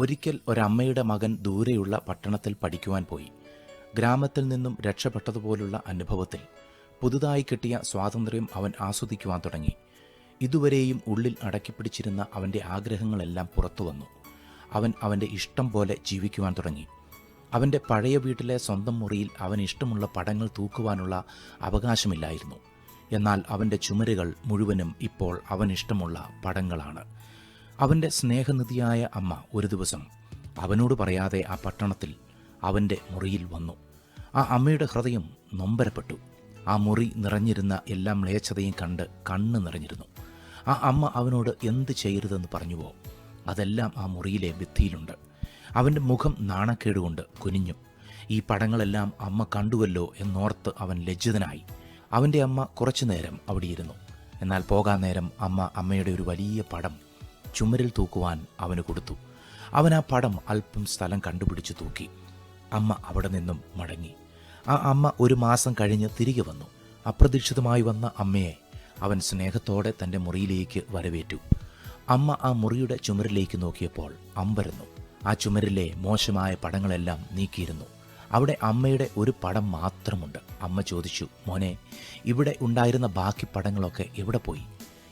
ഒരിക്കൽ ഒരമ്മയുടെ മകൻ ദൂരെയുള്ള പട്ടണത്തിൽ പഠിക്കുവാൻ പോയി. ഗ്രാമത്തിൽ നിന്നും രക്ഷപ്പെട്ടതുപോലുള്ള അനുഭവത്തിൽ പുതുതായി കിട്ടിയ സ്വാതന്ത്ര്യം അവൻ ആസ്വദിക്കുവാൻ തുടങ്ങി. ഇതുവരെയും ഉള്ളിൽ അടക്കിപ്പിടിച്ചിരുന്ന അവന്റെ ആഗ്രഹങ്ങളെല്ലാം പുറത്തു വന്നു. അവൻ അവന്റെ ഇഷ്ടം പോലെ ജീവിക്കുവാൻ തുടങ്ങി. അവന്റെ പഴയ വീട്ടിലെ സ്വന്തം മുറിയിൽ അവൻ ഇഷ്ടമുള്ള പടങ്ങൾ തൂക്കുവാനുള്ള അവകാശമില്ലായിരുന്നു. എന്നാൽ അവന്റെ ചുമരുകൾ മുഴുവനും ഇപ്പോൾ അവൻ ഇഷ്ടമുള്ള പടങ്ങളാണ്. അവന്റെ സ്നേഹനിധിയായ അമ്മ ഒരു ദിവസം അവനോട് പറയാതെ ആ പട്ടണത്തിൽ അവന്റെ മുറിയിൽ വന്നു. ആ അമ്മയുടെ ഹൃദയം നൊമ്പരപ്പെട്ടു. ആ മുറി നിറഞ്ഞിരുന്ന എല്ലാ മ്ലേച്ഛതയും കണ്ട് കണ്ണ് നിറഞ്ഞിരുന്നു. ആ അമ്മ അവനോട് എന്ത് ചെയ്യരുതെന്ന് പറഞ്ഞുവോ? അതെല്ലാം ആ മുറിയിലെ ഭിത്തിയിലുണ്ട്. അവന്റെ മുഖം നാണക്കേടുകൊണ്ട് കുനിഞ്ഞു. ഈ പടങ്ങളെല്ലാം അമ്മ കണ്ടുവല്ലോ എന്നോർത്ത് അവൻ ലജ്ജിതനായി. അവന്റെ അമ്മ കുറച്ചു നേരം അവിടെ ഇരുന്നു എന്നാൽ പോകാൻ നേരം അമ്മ അമ്മയുടെ ഒരു വലിയ പടം ചുമരിൽ തൂക്കുവാൻ അവന് കൊടുത്തു. അവൻ ആ പടം അല്പം സ്ഥലം കണ്ടുപിടിച്ചു തൂക്കി. അമ്മ അവിടെ നിന്നും മടങ്ങി. ആ അമ്മ ഒരു മാസം കഴിഞ്ഞ് തിരികെ വന്നു. അപ്രതീക്ഷിതമായി വന്ന അമ്മയെ അവൻ സ്നേഹത്തോടെ തന്റെ മുറിയിലേക്ക് വരവേറ്റു. അമ്മ ആ മുറിയുടെ ചുമരിലേക്ക് നോക്കിയപ്പോൾ അമ്പരന്നു. ആ ചുമരിലെ മോശമായ പടങ്ങളെല്ലാം നീക്കിയിരുന്നു. അവിടെ അമ്മയുടെ ഒരു പടം മാത്രമുണ്ട്. അമ്മ ചോദിച്ചു മോനെ ഇവിടെ ഉണ്ടായിരുന്ന ബാക്കി പടങ്ങളൊക്കെ എവിടെ പോയി?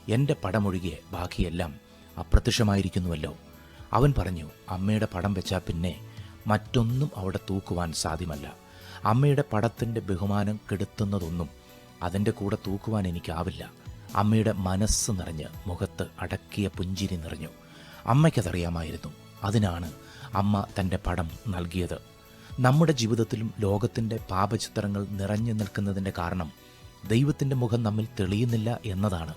എന്റെ പടമൊഴികെ ബാക്കിയെല്ലാം അപ്രത്യക്ഷമായിരിക്കുന്നുവല്ലോ. അവൻ പറഞ്ഞു അമ്മയുടെ പടം വെച്ചാൽ പിന്നെ മറ്റൊന്നും അവിടെ തൂക്കുവാൻ സാധ്യമല്ല. അമ്മയുടെ പടത്തിന്റെ ബഹുമാനം കെടുത്തുന്നതൊന്നും അതിന്റെ കൂടെ തൂക്കുവാൻ എനിക്കാവില്ല. അമ്മയുടെ മനസ്സ് നിറഞ്ഞ് മുഖത്ത് അടക്കിയ പുഞ്ചിരി നിറഞ്ഞു. അമ്മയ്ക്കതറിയാമായിരുന്നു. അതിനാണ് അമ്മ തന്റെ പടം നൽകിയത്. നമ്മുടെ ജീവിതത്തിലും ലോകത്തിന്റെ പാപചിത്രങ്ങൾ നിറഞ്ഞു നിൽക്കുന്നതിന്റെ കാരണം ദൈവത്തിന്റെ മുഖം നമ്മിൽ തെളിയുന്നില്ല എന്നതാണ്.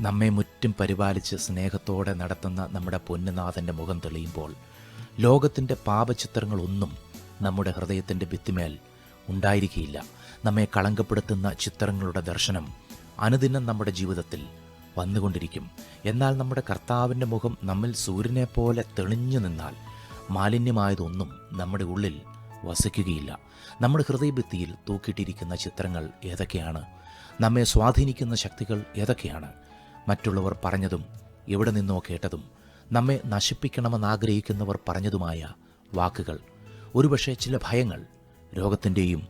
നമ്മെ മുറ്റും പരിപാലിച്ച് സ്നേഹത്തോടെ നടത്തുന്ന നമ്മുടെ പൊന്നുനാഥന്റെ മുഖം തെളിയുമ്പോൾ ലോകത്തിന്റെ പാപചിത്രങ്ങളൊന്നും നമ്മുടെ ഹൃദയത്തിന്റെ ഭിത്തിമേൽ ഉണ്ടായിരിക്കുകയില്ല നമ്മെ കളങ്കപ്പെടുത്തുന്ന ചിത്രങ്ങളുടെ ദർശനം അനുദിനം നമ്മുടെ ജീവിതത്തിൽ വന്നുകൊണ്ടിരിക്കും. എന്നാൽ നമ്മുടെ കർത്താവിന്റെ മുഖം നമ്മിൽ സൂര്യനെ പോലെ തെളിഞ്ഞു നിന്നാൽ മാലിന്യമായതൊന്നും നമ്മുടെ ഉള്ളിൽ വസിക്കുകയില്ല. നമ്മുടെ ഹൃദയഭിത്തിയിൽ തൂക്കിയിട്ടിരിക്കുന്ന ചിത്രങ്ങൾ ഏതൊക്കെയാണ്? നമ്മെ സ്വാധീനിക്കുന്ന ശക്തികൾ ഏതൊക്കെയാണ്? മറ്റുള്ളവർ പറഞ്ഞതും എവിടെ നിന്നോ കേട്ടതും നമ്മെ നശിപ്പിക്കണമെന്നാഗ്രഹിക്കുന്നവർ പറഞ്ഞതുമായ വാക്കുകൾ. ഒരുപക്ഷെ ചില ഭയങ്ങൾ രോഗത്തിന്റെയും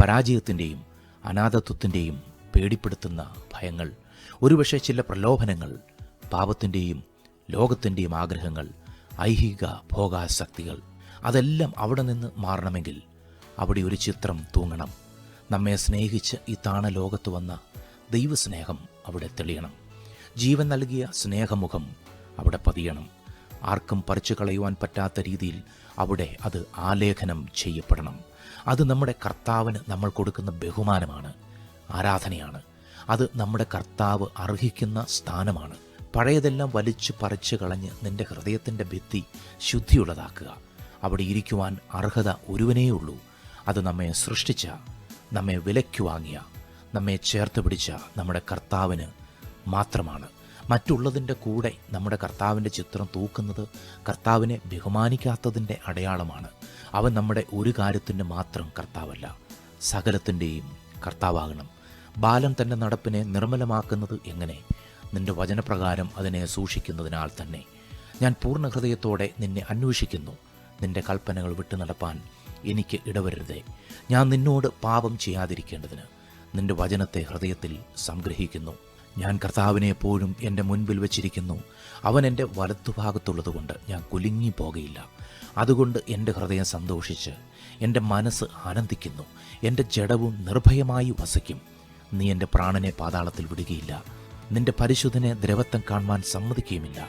പരാജയത്തിന്റെയും അനാഥത്വത്തിന്റെയും പേടിപ്പെടുത്തുന്ന ഭയങ്ങൾ. ഒരുപക്ഷെ ചില പ്രലോഭനങ്ങൾ പാപത്തിന്റെയും ലോകത്തിന്റെയും ആഗ്രഹങ്ങൾ ഐഹിക ഭോഗാസക്തികൾ അതെല്ലാം അവിടെ നിന്ന് മാറണമെങ്കിൽ അവിടെ ഒരു ചിത്രം തൂങ്ങണം. നമ്മെ സ്നേഹിച്ച് ഈ താണ ലോകത്ത് വന്ന ദൈവസ്നേഹം അവിടെ തെളിയണം. ജീവൻ നൽകിയ സ്നേഹമുഖം അവിടെ പതിയണം. ആർക്കും പറിച്ചു കളയുവാൻ പറ്റാത്ത രീതിയിൽ അവിടെ അത് ആലേഖനം ചെയ്യപ്പെടണം. അത് നമ്മുടെ കർത്താവിന് നമ്മൾ കൊടുക്കുന്ന ബഹുമാനമാണ് ആരാധനയാണ്. അത് നമ്മുടെ കർത്താവ് അർഹിക്കുന്ന സ്ഥാനമാണ്. പഴയതെല്ലാം വലിച്ചു പറിച്ചു കളഞ്ഞ് നിന്റെ ഹൃദയത്തിന്റെ ഭിത്തി ശുദ്ധിയുള്ളതാക്കുക. അവിടെ ഇരിക്കുവാൻ അർഹത ഒരുവനേ ഉള്ളൂ അത് നമ്മെ സൃഷ്ടിച്ച നമ്മെ വിലയ്ക്ക് വാങ്ങിയ നമ്മെ ചേർത്ത് പിടിച്ച നമ്മുടെ കർത്താവിന് മാത്രമാണ്. മറ്റുള്ളതിന്റെ കൂടെ നമ്മുടെ കർത്താവിന്റെ ചിത്രം തൂക്കുന്നത് കർത്താവിനെ ബഹുമാനിക്കാത്തതിന്റെ അടയാളമാണ്. അവൻ നമ്മുടെ ഒരു കാര്യത്തിന്റെ മാത്രം കർത്താവല്ല സകലത്തിന്റെയും കർത്താവാകണം. ബാലൻ തന്റെ നടപ്പിനെ നിർമ്മലമാക്കുന്നത് എങ്ങനെ? നിന്റെ വചനപ്രകാരം അതിനെ സൂക്ഷിക്കുന്നതിനാൽ തന്നെ. ഞാൻ പൂർണ ഹൃദയത്തോടെ നിന്നെ അന്വേഷിക്കുന്നു. നിന്റെ കൽപ്പനകൾ വിട്ടു നടപ്പാൻ എനിക്ക് ഇടവരരുതേ. ഞാൻ നിന്നോട് പാപം ചെയ്യാതിരിക്കേണ്ടതിന് നിന്റെ വചനത്തെ ഹൃദയത്തിൽ സംഗ്രഹിക്കുന്നു. ഞാൻ കർത്താവിനെ എപ്പോഴും എന്റെ മുൻപിൽ വച്ചിരിക്കുന്നു. അവൻ എന്റെ വലത്തുഭാഗത്തുള്ളതുകൊണ്ട് ഞാൻ കുലുങ്ങി പോകയില്ല അതുകൊണ്ട് എന്റെ ഹൃദയം സന്തോഷിച്ച് എന്റെ മനസ്സ് ആനന്ദിക്കുന്നു എന്റെ ജഡവും നിർഭയമായി വസിക്കും. നീ എന്റെ പ്രാണനെ പാതാളത്തിൽ വിടുകയില്ല. നിന്റെ പരിശുദ്ധനെ ദ്രവത്വം കാണുവാൻ സമ്മതിക്കുകയുമില്ല.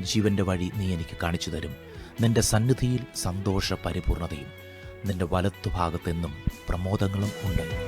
ജീവന്റെ വഴി നീ എനിക്ക് കാണിച്ചു തരും. നിന്റെ സന്നിധിയിൽ സന്തോഷ പരിപൂർണതയും നിന്റെ വലത്തുഭാഗത്തെന്നും പ്രമോദങ്ങളും ഉണ്ട്.